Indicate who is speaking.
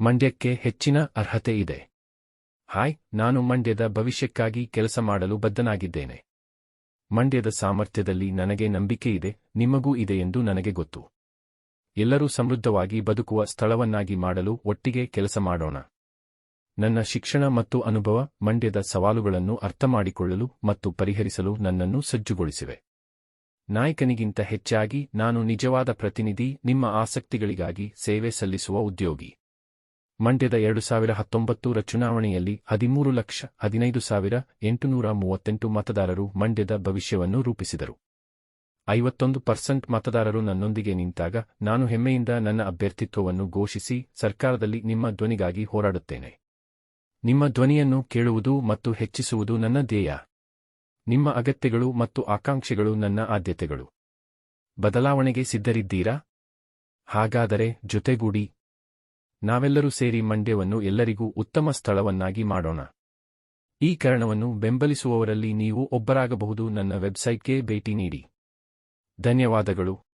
Speaker 1: ಮಂಡ್ಯಕ್ಕೆ ಹೆಚ್ಚಿನ ಅರ್ಹತೆ ಇದೆ. ಹಾಯ್, ನಾನು ಮಂಡ್ಯದ ಭವಿಷ್ಯಕ್ಕಾಗಿ ಕೆಲಸ ಮಾಡಲು ಬದ್ಧನಾಗಿದ್ದೇನೆ. ಮಂಡ್ಯದ ಸಾಮರ್ಥ್ಯದಲ್ಲಿ ನನಗೆ ನಂಬಿಕೆ ಇದೆ, ನಿಮಗೂ ಇದೆ ಎಂದು ನನಗೆ ಗೊತ್ತು. ಎಲ್ಲರೂ ಸಮೃದ್ಧವಾಗಿ ಬದುಕುವ ಸ್ಥಳವನ್ನಾಗಿ ಮಾಡಲು ಒಟ್ಟಿಗೆ ಕೆಲಸ ಮಾಡೋಣ. ನನ್ನ ಶಿಕ್ಷಣ ಮತ್ತು ಅನುಭವ ಮಂಡ್ಯದ ಸವಾಲುಗಳನ್ನು ಅರ್ಥಮಾಡಿಕೊಳ್ಳಲು ಮತ್ತು ಪರಿಹರಿಸಲು ನನ್ನನ್ನು ಸಜ್ಜುಗೊಳಿಸಿವೆ. ನಾಯಕನಿಗಿಂತ ಹೆಚ್ಚಾಗಿ ನಾನು ನಿಜವಾದ ಪ್ರತಿನಿಧಿ, ನಿಮ್ಮ ಆಸಕ್ತಿಗಳಿಗಾಗಿ ಸೇವೆ ಸಲ್ಲಿಸುವ ಉದ್ಯೋಗಿ. ಮಂಡ್ಯದ ಎರಡು ಸಾವಿರ ಹತ್ತೊಂಬತ್ತರ ಚುನಾವಣೆಯಲ್ಲಿ ಹದಿಮೂರು ಲಕ್ಷ ಹದಿನೈದು ಸಾವಿರ ಎಂಟುನೂರ ಮೂವತ್ತೆಂಟು ಮತದಾರರು ಮಂಡ್ಯದ ಭವಿಷ್ಯವನ್ನು ರೂಪಿಸಿದರು. ಐವತ್ತೊಂದು ಪರ್ಸೆಂಟ್ ಮತದಾರರು ನನ್ನೊಂದಿಗೆ ನಿಂತಾಗ ನಾನು ಹೆಮ್ಮೆಯಿಂದ ನನ್ನ ಅಭ್ಯರ್ಥಿತ್ವವನ್ನು ಘೋಷಿಸಿ ಸರ್ಕಾರದಲ್ಲಿ ನಿಮ್ಮ ಧ್ವನಿಗಾಗಿ ಹೋರಾಡುತ್ತೇನೆ. ನಿಮ್ಮ ಧ್ವನಿಯನ್ನು ಕೇಳುವುದು ಮತ್ತು ಹೆಚ್ಚಿಸುವುದು ನನ್ನ ಧ್ಯೇಯ. ನಿಮ್ಮ ಅಗತ್ಯಗಳು ಮತ್ತು ಆಕಾಂಕ್ಷೆಗಳು ನನ್ನ ಆದ್ಯತೆಗಳು. ಬದಲಾವಣೆಗೆ ಸಿದ್ಧರಿದ್ದೀರಾ? ಹಾಗಾದರೆ ಜೊತೆಗೂಡಿ ನಾವೆಲ್ಲರೂ ಸೇರಿ ಮಂಡ್ಯವನ್ನು ಎಲ್ಲರಿಗೂ ಉತ್ತಮ ಸ್ಥಳವನ್ನಾಗಿ ಮಾಡೋಣ. ಈ ಕರಣವನ್ನು ಬೆಂಬಲಿಸುವವರಲ್ಲಿ ನೀವು ಒಬ್ಬರಾಗಬಹುದು. ನನ್ನ ವೆಬ್ಸೈಟ್ಗೆ ಭೇಟಿ ನೀಡಿ. ಧನ್ಯವಾದಗಳು.